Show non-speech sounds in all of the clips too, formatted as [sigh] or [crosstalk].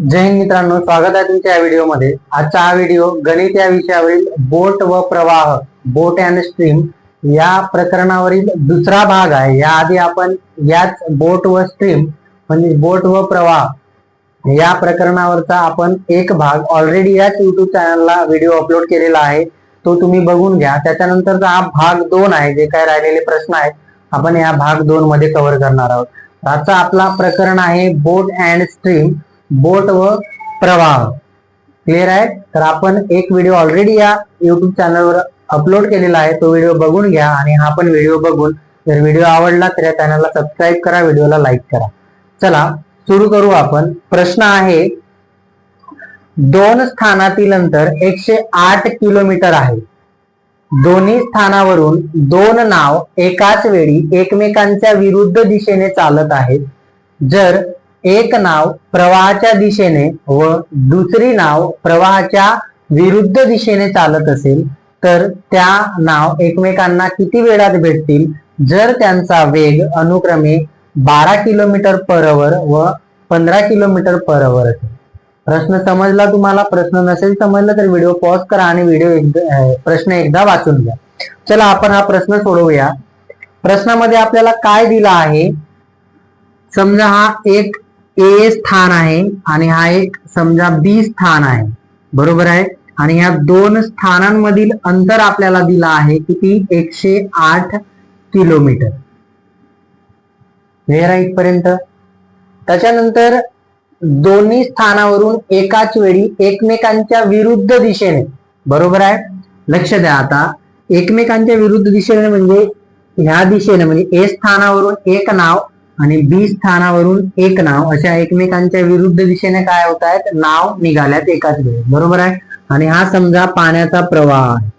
जय हिंद मित्रांनो स्वागत आहे तुमच्या या व्हिडिओमध्ये. आजचा हा व्हिडिओ गणित या विषयावरील बोट व प्रवाह बोट अँड स्ट्रीम या प्रकरणावरील दुसरा भाग आहे. याआधी आपण याच बोट व स्ट्रीम म्हणजे बोट व प्रवाह या प्रकरणावरचा आपण एक भाग ऑलरेडी याच युट्यूब चॅनलला व्हिडिओ अपलोड केलेला आहे. तो तुम्ही बघून घ्या. त्याच्यानंतरचा हा भाग दोन आहे जे काय राहिलेले प्रश्न आहेत आपण या भाग दोन मध्ये कव्हर करणार आहोत. आजचा आपला प्रकरण आहे बोट अँड स्ट्रीम बोट व प्रवाह. क्लिअर आहे? तर आपण एक व्हिडिओ ऑलरेडी या युट्यूब चॅनलवर अपलोड केलेला आहे. तो व्हिडिओ बघून घ्या आणि हा पण व्हिडिओ बघून जर व्हिडिओ आवडला तर या चॅनलला सबस्क्राईब करा व्हिडिओला लाईक करा. चला सुरू करू आपण. प्रश्न आहे दोन स्थानातील अंतर एकशे आठ किलोमीटर आहे. दोन्ही स्थानावरून दोन नाव एकाच वेळी एकमेकांच्या विरुद्ध दिशेने चालत आहेत. जर एक नाव प्रवाहाच्या दिशेने व दुसरी नाव प्रवाहाच्या विरुद्ध दिशेने चालत असेल तर त्या नाव एकमेकांना किती वेळात भेटतील? जर त्यांचा वेग अनुक्रमे बारा किलोमीटर पर अवर व पंधरा किलोमीटर पर अवर असेल. प्रश्न समजला तुम्हाला? प्रश्न नसेल समजला तर व्हिडिओ पॉज करा आणि व्हिडिओ एकदा प्रश्न एकदा वाचून घ्या. चला आपण हा प्रश्न सोडवूया. प्रश्नामध्ये आपल्याला काय दिला आहे? समजा हा एक ए स्थान आहे आणि हा एक समजा बी स्थान आहे. बरोबर आहे? आणि या दोन स्थानांमधील अंतर आपल्याला दिला आहे किती? एकशे आठ किलोमीटर. क्लिअर आहे इथपर्यंत? त्याच्यानंतर दोन्ही स्थानावरून एकाच वेळी एकमेकांच्या विरुद्ध दिशेने. बरोबर आहे? लक्ष द्या आता. एकमेकांच्या विरुद्ध दिशेने म्हणजे ह्या दिशेने म्हणजे ए स्थानावरून एक नाव आणि बी स्थानावरून एक नाव अशा एकमेकांच्या विरुद्ध दिशेने काय होत आहेत? नाव निघाल्यात एकाच वेळी. बरोबर आहे? आणि हा समजा पाण्याचा प्रवाह आहे.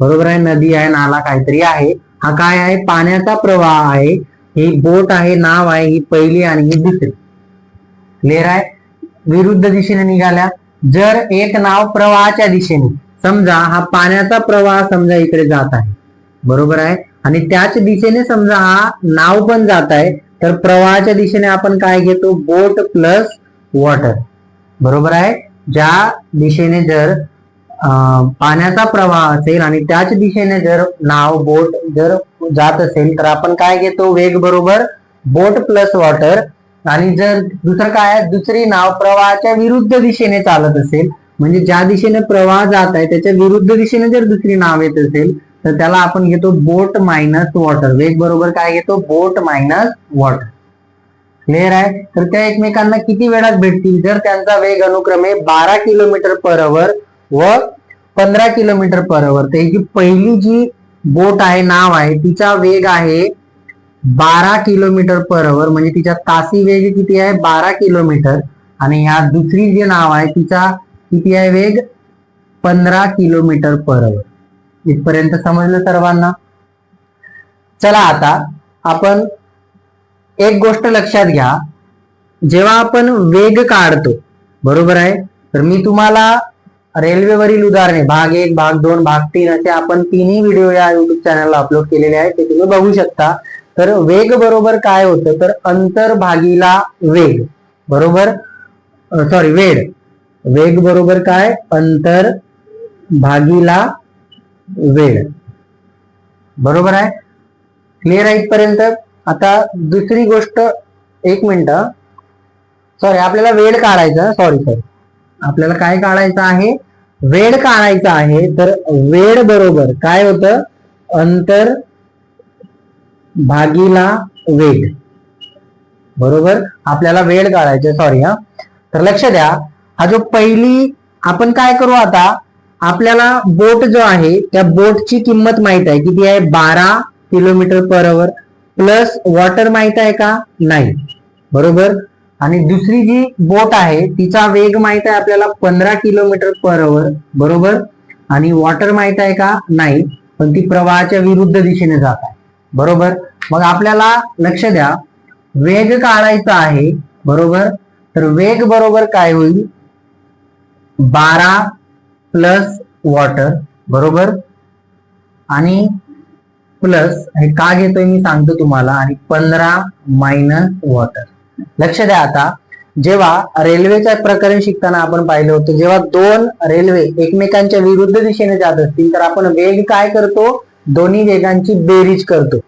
बरोबर आहे? नदी आहे नाला काहीतरी आहे. हा काय आहे? पाण्याचा प्रवाह आहे. ही बोट आहे नाव आहे ही पहिली आणि ही दुसरी. क्लिअर आहे? विरुद्ध दिशेने निघाल्या. जर एक नाव प्रवाहाच्या दिशेने समजा हा पाण्याचा प्रवाह समजा इकडे जात आहे. बरोबर आहे? आणि त्याच दिशेने समजा हा नाव पण जात आहे तर प्रवाहाच्या दिशेने आपण काय घेतो? बोट प्लस वॉटर बरोबर आहे? ज्या दिशेने जर पाण्याचा प्रवाह असेल आणि त्याच दिशेने जर नाव बोट जर जात असेल तर आपण काय घेतो? वेग बरोबर बोट प्लस वॉटर आणि जर दुसरं काय दुसरी नाव प्रवाहाच्या विरुद्ध दिशेने चालत असेल म्हणजे ज्या दिशेने प्रवाह जात आहे त्याच्या विरुद्ध दिशेने जर दुसरी नाव येत असेल तर त्याला आपण घेतो बोट मायनस वॉटर. वेग बरोबर काय घेतो? बोट मायनस वॉटर. क्लिअर आहे? तर त्या एकमेकांना किती वेळात भेटतील? जर त्यांचा वेग अनुक्रमे बारा किलोमीटर पर अवर व पंधरा किलोमीटर पर अवर तर ही जी पहिली जी बोट आहे नाव आहे तिचा वेग आहे बारा किलोमीटर पर अवर म्हणजे तिचा तासी वेग किती आहे? बारा किलोमीटर. आणि ह्या दुसरी जे नाव आहे तिचा किती आहे वेग? पंधरा किलोमीटर पर अवर इथपर्यंत समजलं सर्वांना? चला आता आपण एक गोष्ट लक्षात घ्या. जेव्हा आपण वेग काढतो बरोबर आहे? तर मी तुम्हाला रेल्वेवरील उदाहरणे भाग एक भाग दोन भाग तीन असे आपण तिन्ही व्हिडिओ या युट्यूब चॅनलला अपलोड केलेले आहेत ते तुम्ही बघू शकता. तर वेग बरोबर काय होतं? तर अंतर भागीला वेग बरोबर? सॉरी वेळ. वेग बरोबर काय? अंतर भागीला वेळ. बरोबर आहे? क्लिअर आहे इथपर्यंत? आता दुसरी गोष्ट एक मिनिट. सॉरी आपल्याला वेळ काढायचा सॉरी सॉरी आपल्याला काय काढायचं आहे? वेळ काढायचा आहे तर वेळ बरोबर काय होतं? अंतर भागीला वेळ. बरोबर? आपल्याला वेळ काढायचा सॉरी हा. तर लक्ष द्या. हा जो पहिली आपण काय करू आता? आपल्याला बोट जो आहे त्या बोटची किंमत माहीत आहे. किती आहे? बारा kilometre per hour plus water माहीत आहे का? नाही. बरोबर? आणि दुसरी जी बोट आहे तिचा वेग माहीत आहे आपल्याला पंधरा किलोमीटर पर अवर बरोबर? आणि वॉटर माहीत आहे का? नाही. पण ती प्रवाहाच्या विरुद्ध दिशेने जात आहे. बरोबर? मग आपल्याला लक्ष द्या. वेग काढायचा आहे. बरोबर? तर वेग बरोबर काय होईल? बारा प्लस वॉटर बरोबर? आणि प्लस हे का घेतोय मी सांगतो तुम्हाला आणि पंधरा मायनस वॉटर लक्ष द्या आता. जेव्हा रेल्वेच्या प्रकरण शिकताना आपण पाहिलं होतं जेव्हा दोन रेल्वे एकमेकांच्या विरुद्ध दिशेने जात असतील तर आपण वेग काय करतो? दोन्ही वेगांची बेरीज करतो.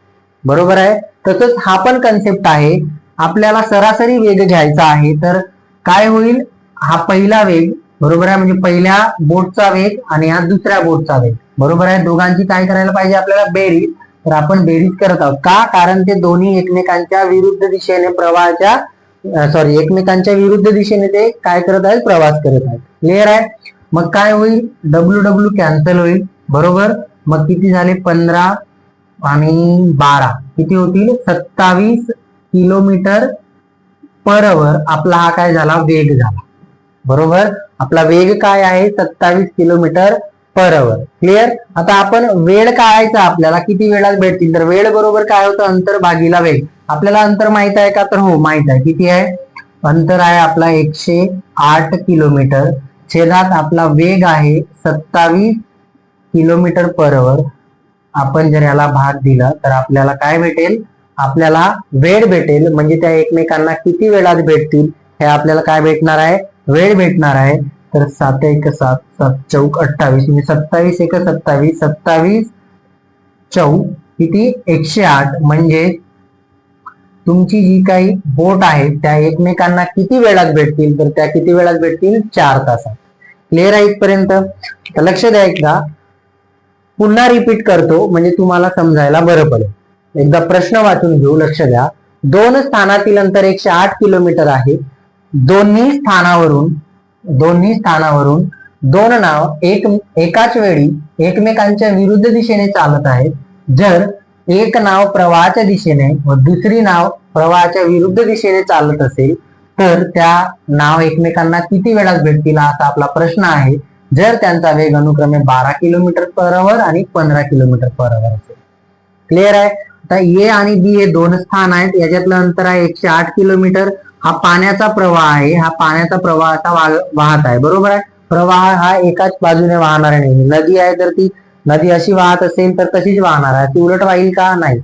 बरोबर आहे? तसंच हा पण कन्सेप्ट आहे. आपल्याला सरासरी वेग घ्यायचा आहे तर काय होईल? हा पहिला वेग बरोबर आहे? म्हणजे पहिल्या बोटचा वेग आणि हा दुसऱ्या बोटचा वेग. बरोबर आहे? दोघांची काय करायला पाहिजे आपल्याला? बेरीज. तर आपण बेरीज करत आहोत. का? कारण ते दोन्ही एकमेकांच्या विरुद्ध दिशेने प्रवाहाच्या सॉरी एकमेकांच्या विरुद्ध दिशेने ते काय करत आहेत? प्रवास करत आहेत. क्लिअर आहे? मग काय होईल? डब्ल्यू डब्ल्यू कॅन्सल होईल. बरोबर? मग किती झाले? पंधरा आणि बारा. किती होतील? सत्तावीस किलोमीटर पर अवर आपला हा काय झाला? वेग झाला. बरोबर? आपला वेग काय आहे? सत्तावीस किलोमीटर पर अवर क्लिअर आता आपण वेळ काढायचा आपल्याला. किती वेळात भेटतील? तर वेळ बरोबर काय होतं? अंतर भागीला वेग. आपल्याला अंतर माहीत आहे का? तर हो माहीत आहे. किती आहे? अंतर आहे आपला एकशे आठ किलोमीटर. छेदात आपला वेग आहे सत्तावीस किलोमीटर पर अवर आपण जर याला भाग दिला तर आपल्याला काय भेटेल? आपल्याला वेळ भेटेल. म्हणजे त्या एकमेकांना किती वेळात भेटतील? हे आपल्याला काय भेटणार आहे? वेळ भेटणार आहे. तर सात एक सात सात चौक अठ्ठावीस. म्हणजे सत्तावीस एक सत्तावीस सत्तावीस चौ किती? एकशे आठ. म्हणजे तुमची जी काही बोट आहे त्या एकमेकांना किती वेळात भेटतील? तर त्या किती वेळात भेटतील? चार तासात. क्लिअर आहे इथपर्यंत? लक्ष द्या एकदा. पुन्हा रिपीट करतो म्हणजे तुम्हाला समजायला बरं पडेल. एकदा प्रश्न वाचून घेऊ लक्ष द्या. दोन स्थानातील अंतर एकशे आठ किलोमीटर आहे. दोन्ही स्थानावरून दोन्ही स्थानावरून दोन नाव एक एकाच वेळी एकमेकांच्या विरुद्ध दिशेने चालत आहेत. जर एक नाव प्रवाहाच्या दिशेने व दुसरी नाव प्रवाहाच्या विरुद्ध दिशेने चालत असेल तर त्या नाव एकमेकांना किती वेळात भेटतील असा आपला प्रश्न आहे. जर त्यांचा वेग अनुक्रमे बारा किलोमीटर पर अवर आणि पंधरा किलोमीटर पर अवर असेल. क्लिअर आहे? आता ए आणि बी हे दोन स्थान आहेत. याच्यातलं अंतर आहे एकशे आठ किलोमीटर. हा पाण्याचा प्रवाह आहे हा पाण्याचा प्रवाह असा वाहत आहे बरोबर आहे? प्रवाह हा एकाच बाजूने वाहणार नाही नदी आहे तर ती नदी अशी वाहत असेल तर तशीच वाहणार आहे. ती उलट वाहील का? नाही.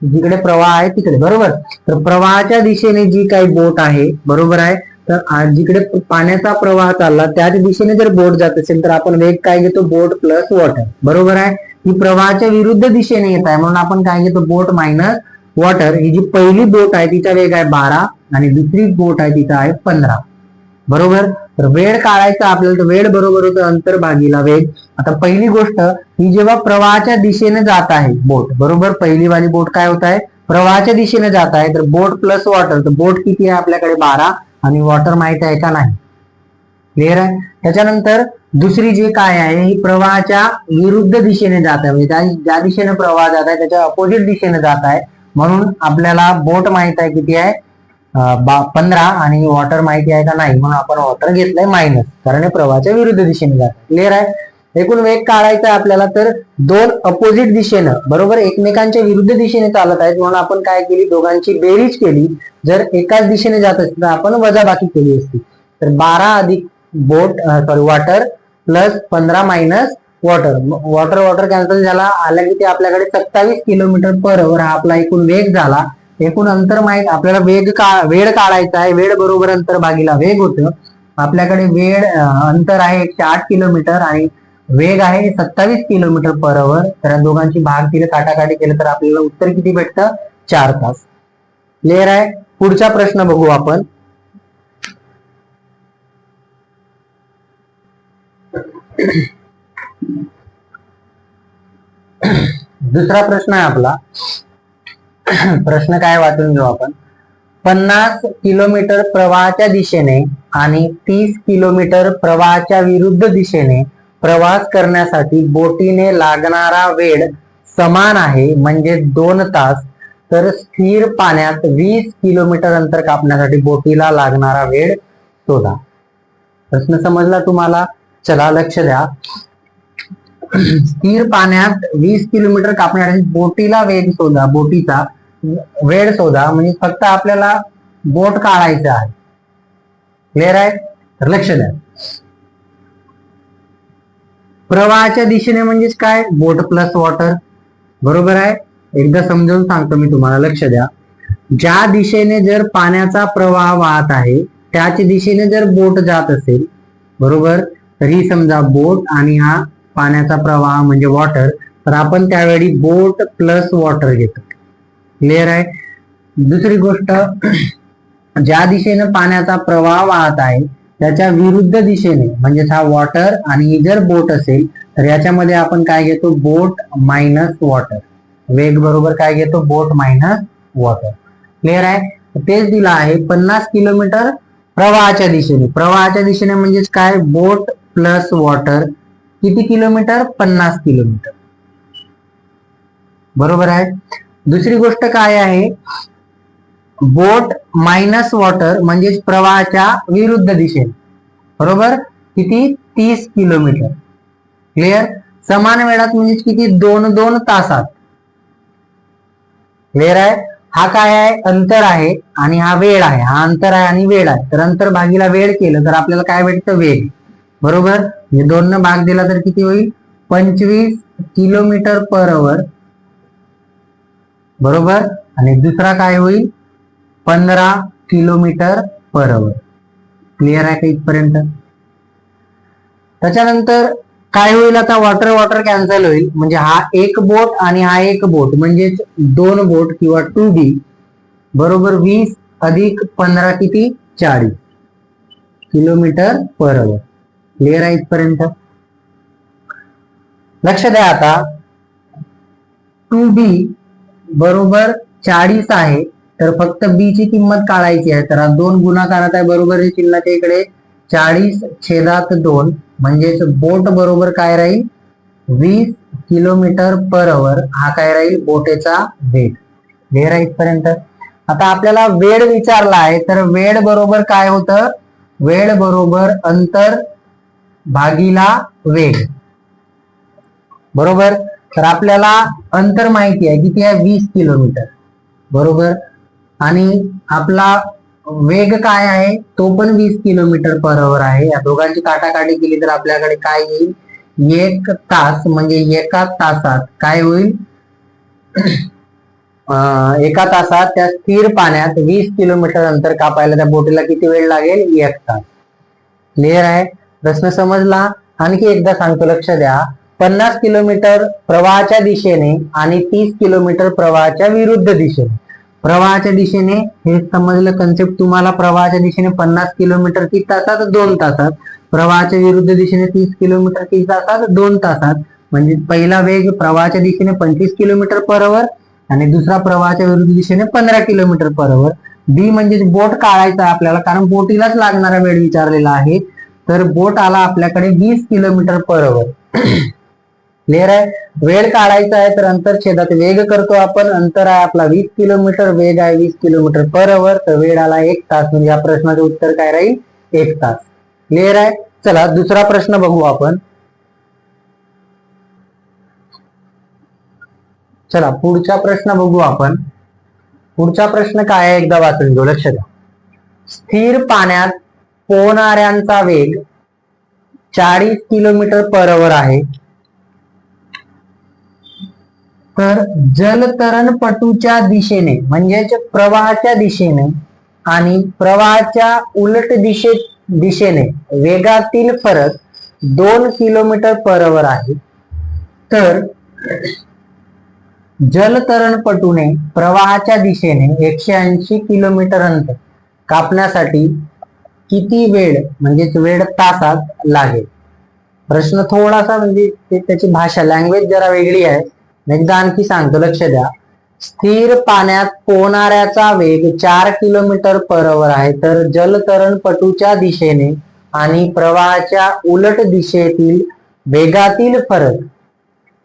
जिकडे प्रवाह आहे तिकडे बरोबर? तर प्रवाहाच्या दिशेने जी काही बोट आहे बरोबर आहे? तर जिकडे पाण्याचा प्रवाह चालला त्याच दिशेने जर बोट जात असेल तर आपण वेग काय घेतो? बोट प्लस वॉटर बरोबर आहे? ही प्रवाहाच्या विरुद्ध दिशेने येत आहे. म्हणून आपण काय घेतो? बोट मायनस वॉटर ही जी पहिली बोट आहे तिचा वेग आहे बारा आणि दुसरी बोट आहे तिचा आहे पंधरा. बरोबर? तर वेळ काढायचा आपल्याला तर वेळ बरोबर होतं अंतर भागीला वेग. आता पहिली गोष्ट ही जेव्हा प्रवाहाच्या दिशेने जात आहे बोट बरोबर? पहिली वाली बोट काय होत आहे? प्रवाहाच्या दिशेने जात आहे. तर बोट प्लस वॉटर तर बोट किती आहे आपल्याकडे? बारा. आणि वॉटर माहीत आहे का नाही? क्लिअर आहे? त्याच्यानंतर दुसरी जे काय आहे ही प्रवाहाच्या विरुद्ध दिशेने जात आहे. म्हणजे ज्या दिशेने प्रवाह जात आहे त्याच्या अपोजिट दिशेने जात आहे. म्हणून आपल्याला बोट माहीत आहे किती आहे? बा- पंधरा आणि वॉटर माहिती आहे का नाही? म्हणून आपण वॉटर घेतलंय मायनस कारण हे प्रवाहाच्या विरुद्ध दिशेने जात. क्लिअर आहे? एकूण वेग काढायचा आहे आपल्याला तर दोन अपोजिट दिशेनं बरोबर? एकमेकांच्या विरुद्ध दिशेने चालत आहेत. म्हणून आपण काय केली? दोघांची बेरीज केली. जर एकाच दिशेने जात असतील तर आपण वजाबाकी केली असती. तर बारा अधिक बोट सॉरी वॉटर प्लस पंधरा minus water water water cancel झाला. आला की ते आपल्याकडे सत्तावीस किलोमीटर पर अवर हा आपला एकूण वेग झाला. एकूण अंतर माहीत आपल्याला वेग का वेळ काढायचा आहे. वेळ बरोबर अंतर भागीला वेग होतं. आपल्याकडे वेळ अंतर आहे एकशे आठ किलोमीटर आणि वेग आहे सत्तावीस किलोमीटर पर अवर तर दोघांची भाग केली काटाकाटी केलं तर आपल्याला उत्तर किती भेटतं? चार तास. क्लिअर आहे? पुढचा प्रश्न बघू आपण. दुसरा प्रश्न आहे आपला. प्रश्न काय वाचून घेऊ आपण? पन्नास किलोमीटर प्रवाहाच्या दिशेने आणि तीस किलोमीटर प्रवाहाच्या विरुद्ध दिशेने प्रवास करण्यासाठी बोटीने लागणारा वेळ समान आहे म्हणजे दोन तास. तर स्थिर पाण्यात वीस किलोमीटर अंतर कापण्यासाठी बोटीला लागणारा वेळ शोधा. प्रश्न समजला तुम्हाला? चला लक्ष द्या. स्थिर पाण्यात वीस किलोमीटर कापण्यासाठी बोटीला वेग शोधा बोटीचा वेळ शोधा. म्हणजे फक्त आपल्याला बोट काढायचं आहे. क्लिअर आहे? तर लक्ष द्या. प्रवाहाच्या दिशेने म्हणजेच काय? बोट प्लस वॉटर बरोबर आहे? एकदा समजावून सांगतो मी तुम्हाला. लक्ष द्या. ज्या दिशेने जर पाण्याचा प्रवाह वाहत आहे त्याच दिशेने जर बोट जात असेल बरोबर? तर ही समजा बोट आणि हा पाण्याचा प्रवाह म्हणजे वॉटर तर आपण त्यावेळी बोट प्लस वॉटर घेतो. क्लिअर आहे? दुसरी गोष्ट [clears throat] ज्या दिशेने पाण्याचा प्रवाह वाहत आहे त्याच्या विरुद्ध दिशेने म्हणजेच हा वॉटर आणि ही जर बोट असेल तर याच्यामध्ये आपण काय घेतो? बोट मायनस वॉटर वेग बरोबर काय घेतो? बोट मायनस वॉटर क्लिअर आहे? तेच दिलं आहे पन्नास किलोमीटर प्रवाहाच्या दिशेने. प्रवाहाच्या दिशेने म्हणजेच काय? बोट प्लस वॉटर किती किलोमीटर? पन्नास किलोमीटर. बरोबर आहे? दुसरी गोष्ट काय आहे? बोट मायनस वॉटर म्हणजेच प्रवाहाच्या विरुद्ध दिशेत बरोबर? किती? तीस किलोमीटर. क्लिअर? समान वेळात म्हणजे किती? दोन दोन तासात. क्लिअर आहे? हा काय आहे? अंतर आहे आणि हा वेळ आहे. हा अंतर आहे आणि वेळ आहे. तर अंतर भागीला वेळ केलं तर आपल्याला काय भेटतं? वेग बरोबर? म्हणजे दोन न भाग दिला तर किती होईल? पंचवीस किलोमीटर पर अवर बरोबर? आणि दुसरा काय होईल? पंधरा किलोमीटर पर अवर क्लिअर आहे का इथपर्यंत? त्याच्यानंतर काय होईल आता? वॉटर वॉटर कॅन्सल होईल. म्हणजे हा एक बोट आणि हा एक बोट म्हणजेच दोन बोट किंवा टू बी बरोबर वीस अधिक पंधरा किती? चाळीस किलोमीटर पर अवर क्लिअर आहे इथपर्यंत? लक्ष द्या आता. टू बी बरोबर चाळीस आहे तर फक्त बी ची किंमत काढायची आहे. तर दोन गुणाकारात आहे बरोबर चिन्हाच्या इकडे. चाळीस छेदात दोन म्हणजेच बोट बरोबर काय राहील? वीस किलोमीटर पर अवर हा काय राहील? बोटेचा वेग. वेळ आहे इथपर्यंत? आता आपल्याला वेळ विचारला आहे तर वेळ बरोबर काय होतं? वेळ बरोबर अंतर भागीला वेग. बरोबर? तर आपल्याला अंतर माहिती आहे. किती आहे? वीस किलोमीटर. बरोबर? आणि आपला वेग काय आहे? तो पण वीस किलोमीटर पर अवर आहे. या दोघांची काटाकाटी केली तर आपल्याकडे काय येईल? एक तास म्हणजे एका तासात काय होईल? [clears throat] अं, एका तासात त्या स्थिर पाण्यात वीस किलोमीटर अंतर कापायला त्या बोटीला किती वेळ लागेल? एक तास. क्लिअर आहे? प्रश्न समजला? आणखी एकदा सांगतो लक्ष द्या. पन्नास किलोमीटर प्रवाहाच्या दिशेने आणि तीस किलोमीटर प्रवाहाच्या विरुद्ध दिशेने. प्रवाहाच्या दिशेने हे समजलं कन्सेप्ट तुम्हाला? प्रवाहाच्या दिशेने पन्नास किलोमीटर किती तासात? दोन तासात. प्रवाहाच्या विरुद्ध दिशेने तीस किलोमीटर किती तासात? दोन तासात. म्हणजे पहिला वेग प्रवाहाच्या दिशेने पंचवीस किलोमीटर पर अवर आणि दुसरा प्रवाहाच्या विरुद्ध दिशेने पंधरा किलोमीटर पर अवर बी म्हणजे बोट काढायचा आहे आपल्याला कारण बोटीलाच लागणारा वेळ विचारलेला आहे. तर बोट आला आपल्याकडे वीस किलोमीटर पर अवर क्लिअर आहे? वेळ काढायचा आहे तर अंतर छेदात वेग करतो आपण. अंतर आहे आपला वीस किलोमीटर वेग आहे वीस किलोमीटर पर अवर तर वेळ आला एक तास. म्हणजे या प्रश्नाचं उत्तर काय राहील? एक तास. क्लिअर आहे? चला दुसरा प्रश्न बघू आपण. चला पुढचा प्रश्न बघू आपण. पुढचा प्रश्न काय आहे? एकदा वाचून घेऊ. लक्ष द्या. स्थिर पाण्यात पोहणाऱ्यांचा वेग चाळीस किलोमीटर पर अवर आहे. तर जलतरणपटूच्या दिशेने म्हणजेच प्रवाहाच्या दिशेने आणि प्रवाहाच्या उलट दिशे दिशेने वेगातील फरक दोन किलोमीटर पर अवर आहे. तर जलतरणपटूने प्रवाहाच्या दिशेने एकशे ऐंशी किलोमीटर अंतर कापण्यासाठी किती वेळ म्हणजेच वेळ तासात लागेल? प्रश्न थोडासा म्हणजे त्याची भाषा लँग्वेज जरा वेगळी आहे. एकदा आणखी सांगतो लक्ष द्या. स्थिर पाण्यात पोहणाऱ्याचा वेग चार किलोमीटर पर अवर आहे. तर जलतरणपटूच्या दिशेने आणि प्रवाहाच्या उलट दिशेतील वेगातील फरक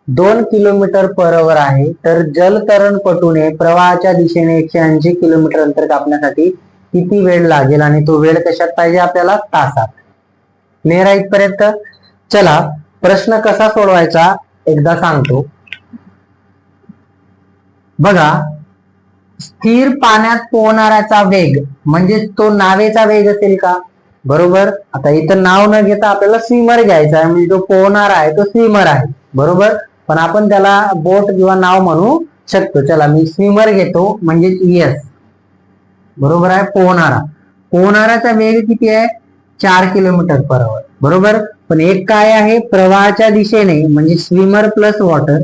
दोन किलोमीटर पर अवर आहे. तर जलतरणपटूने प्रवाहाच्या दिशेने एकशे ऐंशी किलोमीटर अंतर कापण्यासाठी किती वेळ लागेल आणि तो वेळ कशात पाहिजे आपल्याला तासात? क्लिअर आहे इथपर्यंत. चला प्रश्न कसा सोडवायचा एकदा सांगतो. बघा स्थिर पाण्यात पोहणाऱ्याचा वेग म्हणजे तो नावेचा वेग असेल का? बरोबर? आता इथं नाव न घेता आपल्याला स्विमर घ्यायचा आहे म्हणजे जो पोहणारा आहे तो स्विमर आहे. बरोबर? पण आपण त्याला बोट किंवा नाव म्हणू शकतो. चला मी स्विमर घेतो म्हणजे येस बरोबर आहे? पोहणारा. पोहणाराचा वेग किती आहे? चार किलोमीटर पर आवर बरोबर? पण एक काय आहे? प्रवाहाच्या दिशेने म्हणजे स्विमर प्लस वॉटर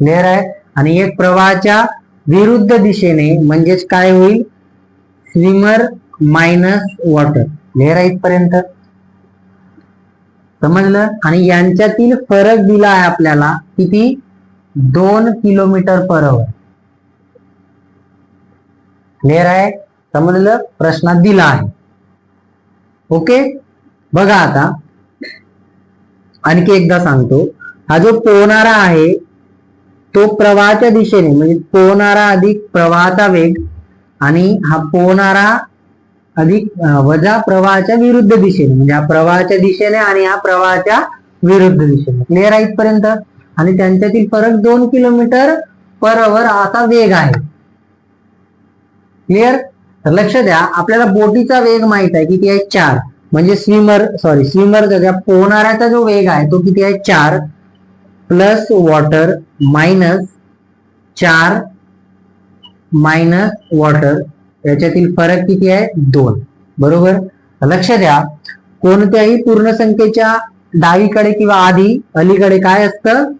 क्लिअर आहे? आणि एक प्रवाहाच्या विरुद्ध दिशेने म्हणजेच काय होईल? स्विमर मायनस वॉटर क्लिअर आहे इथपर्यंत? समजलं? आणि यांच्यातील फरक दिला आहे आपल्याला किती? दोन किलोमीटर पर आवर क्लिअर आहे? समजलं? प्रश्नात दिला आहे. ओके बघा आता. आणखी एकदा सांगतो. हा जो पोहणारा आहे तो प्रवाहाच्या दिशेने म्हणजे पोहणारा अधिक प्रवाहाचा वेग आणि हा पोहणारा अधिक वजा प्रवाहाच्या विरुद्ध दिशेने म्हणजे हा प्रवाहाच्या दिशेने आणि हा प्रवाहाच्या विरुद्ध दिशेने. क्लिअर आहे इथपर्यंत? आणि त्यांच्यातील फरक दोन किलोमीटर परवर असा वेग आहे. क्लिअर तर लक्ष द्या आपल्याला बोटीचा वेग माहीत आहे किती आहे? चार. म्हणजे स्विमर सॉरी स्विमरचा त्या पोहणाऱ्याचा जो वेग आहे तो किती आहे? चार. प्लस वॉटर मायनस चार मायनस वॉटर याच्यातील फरक किती आहे? दोन. बरोबर? लक्ष द्या कोणत्याही पूर्ण संख्येच्या डावीकडे किंवा आधी अलीकडे काय असतं?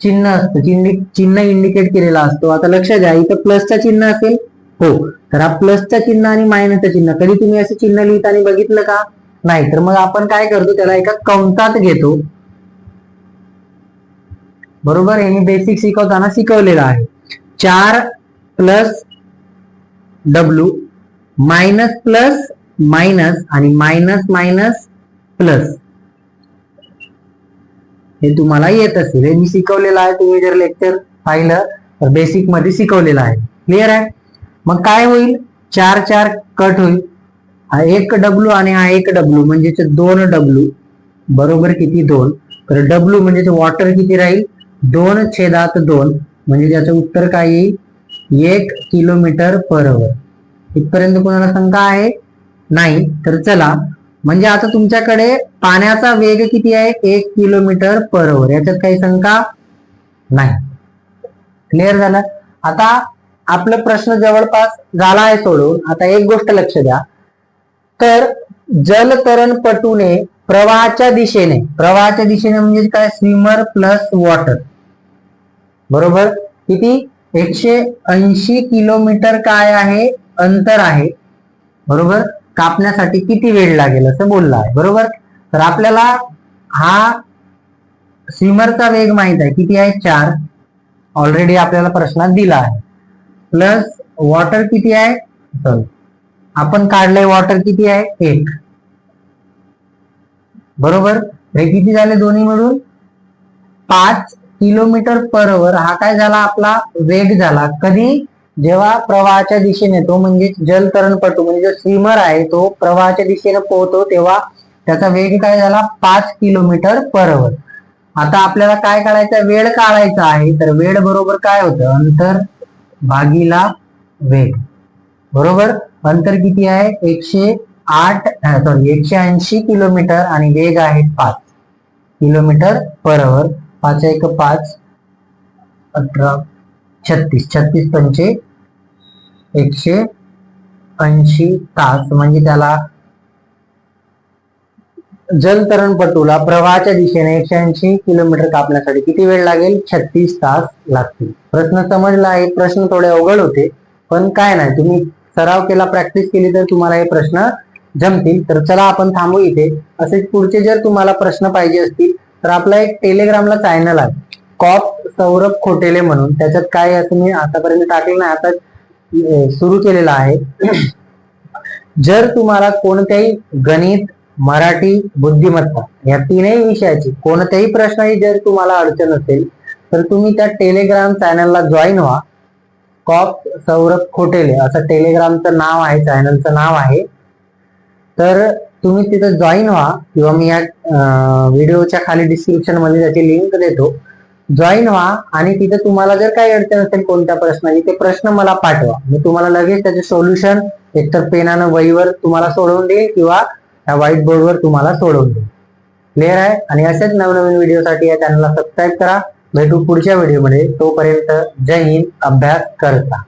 चिन्ह असतं. चिन्ह चिन्ह इंडिकेट केलेला असतो. आता लक्ष द्या इथं प्लसचा चिन्ह असेल. हो. तर हा प्लसचा चिन्ह आणि मायनसचं चिन्ह. कधी तुम्ही असं चिन्ह लिहिताना बघितलं का? नाही. तर मग आपण काय करतो? त्याला एका कंसात घेतो. बरोबर? हे मी बेसिक शिकवताना शिकवलेलं आहे. चार plus W minus plus minus आणि मायनस मायनस प्लस हे तुम्हाला येत असेल. हे मी शिकवलेलं आहे. तुम्ही जर लेक्चर पाहिलं तर बेसिकमध्ये शिकवलेलं आहे. क्लिअर आहे? मग काय होईल? चार चार कट होईल. हा एक डब्ल्यू आणि हा एक डब्ल्यू म्हणजे दोन डब्ल्यू बरोबर किती दोन? तर डब्ल्यू म्हणजे वॉटर किती राहील? दोन छेदात दोन. म्हणजे त्याचं उत्तर काय येईल? एक किलोमीटर पर आवर इथपर्यंत कोणाला शंका आहे? नाही. तर चला. म्हणजे आता तुमच्याकडे पाण्याचा वेग किती आहे? एक किलोमीटर पर आवर याच्यात काही शंका? नाही. क्लिअर झालं? आता आपलं प्रश्न जवळपास झाला आहे सोडून. आता एक गोष्ट लक्ष द्या. तर जलतरणपटूने प्रवाहाच्या दिशेने प्रवाहाच्या दिशेने म्हणजे काय? Swimmer plus water. बरोबर? किती? एकशे ऐंशी किलोमीटर काय आहे? अंतर आहे. बरोबर? कापण्यासाठी किती वेळ लागेल असं बोललं आहे. बरोबर? तर आपल्याला हा स्विमरचा वेग माहीत आहे. किती आहे? चार. ऑलरेडी आपल्याला प्रश्नात दिला आहे. प्लस वॉटर किती आहे? सॉरी आपण काढलंय वॉटर किती आहे? एक. बरोबर? हे किती झाले दोन्ही मिळून? पाच किलोमीटर पर अवर हा काय झाला? आपला वेग झाला. कधी? जेव्हा प्रवाहाच्या दिशेने तो म्हणजे जलतरणपटू म्हणजे जो स्विमर आहे तो प्रवाहाच्या दिशेने पोहतो तेव्हा त्याचा वेग काय झाला? पाच किलोमीटर पर अवर आता आपल्याला काय काढायचं? वेळ काढायचा आहे. तर वेळ बरोबर काय होतं? अंतर भागीला वेग. बरोबर? अंतर किती आहे? एकशे आठ सॉरी एकशे ऐंशी किलोमीटर आणि वेग आहे पाच. किलोमीटर पर अवर पाच एक पाच अठरा छत्तीस. छत्तीस पंचे एकशे ऐंशी तास. म्हणजे त्याला जलतरणपटूला प्रवाहाच्या दिशेने एकशे ऐंशी किलोमीटर कापण्यासाठी किती वेळ लागेल? छत्तीस तास लागतील. प्रश्न समजला आहे. प्रश्न थोडे अवघड होते पण काय नाही. तुम्ही सराव केला प्रॅक्टिस केली तर तुम्हाला हे प्रश्न जमतील. तर चला आपण थांबू इथे. असेच पुढचे जर तुम्हाला प्रश्न पाहिजे असतील तर आपला एक टेलिग्रामला चॅनल आहे. कॉप सौरभ खोटेले म्हणून. त्याच्यात काय असं मी आतापर्यंत टाकलं नाही. आता सुरू केलेला आहे. जर तुम्हाला कोणत्याही गणित मराठी बुद्धिमत्ता या तीनही विषयाची कोणत्याही प्रश्नाची जर तुम्हाला अडचण असेल तर तुम्ही त्या टेलिग्राम चॅनलला जॉईन व्हा. कॉप सौरभ खोटेले असं टेलिग्रामचं नाव आहे चॅनलचं नाव आहे. तर तुम्ही तिथं जॉईन व्हा किंवा मी या व्हिडिओच्या खाली डिस्क्रिप्शनमध्ये त्याची लिंक देतो. जॉईन व्हा आणि तिथे तुम्हाला जर काही अडचण असेल कोणत्या प्रश्नाची ते प्रश्न मला पाठवा. मी तुम्हाला लगेच त्याचे सोल्युशन एकतर पेनानं वहीवर तुम्हाला सोडवून देईल किंवा ह्या व्हाईट बोर्डवर तुम्हाला सोडवून देईल. क्लिअर आहे? आणि असेच नवनवीन व्हिडिओसाठी या चॅनलला सबस्क्राईब करा. भेटू पुढच्या व्हिडिओमध्ये तोपर्यंत जय हिंद. अभ्यास करता.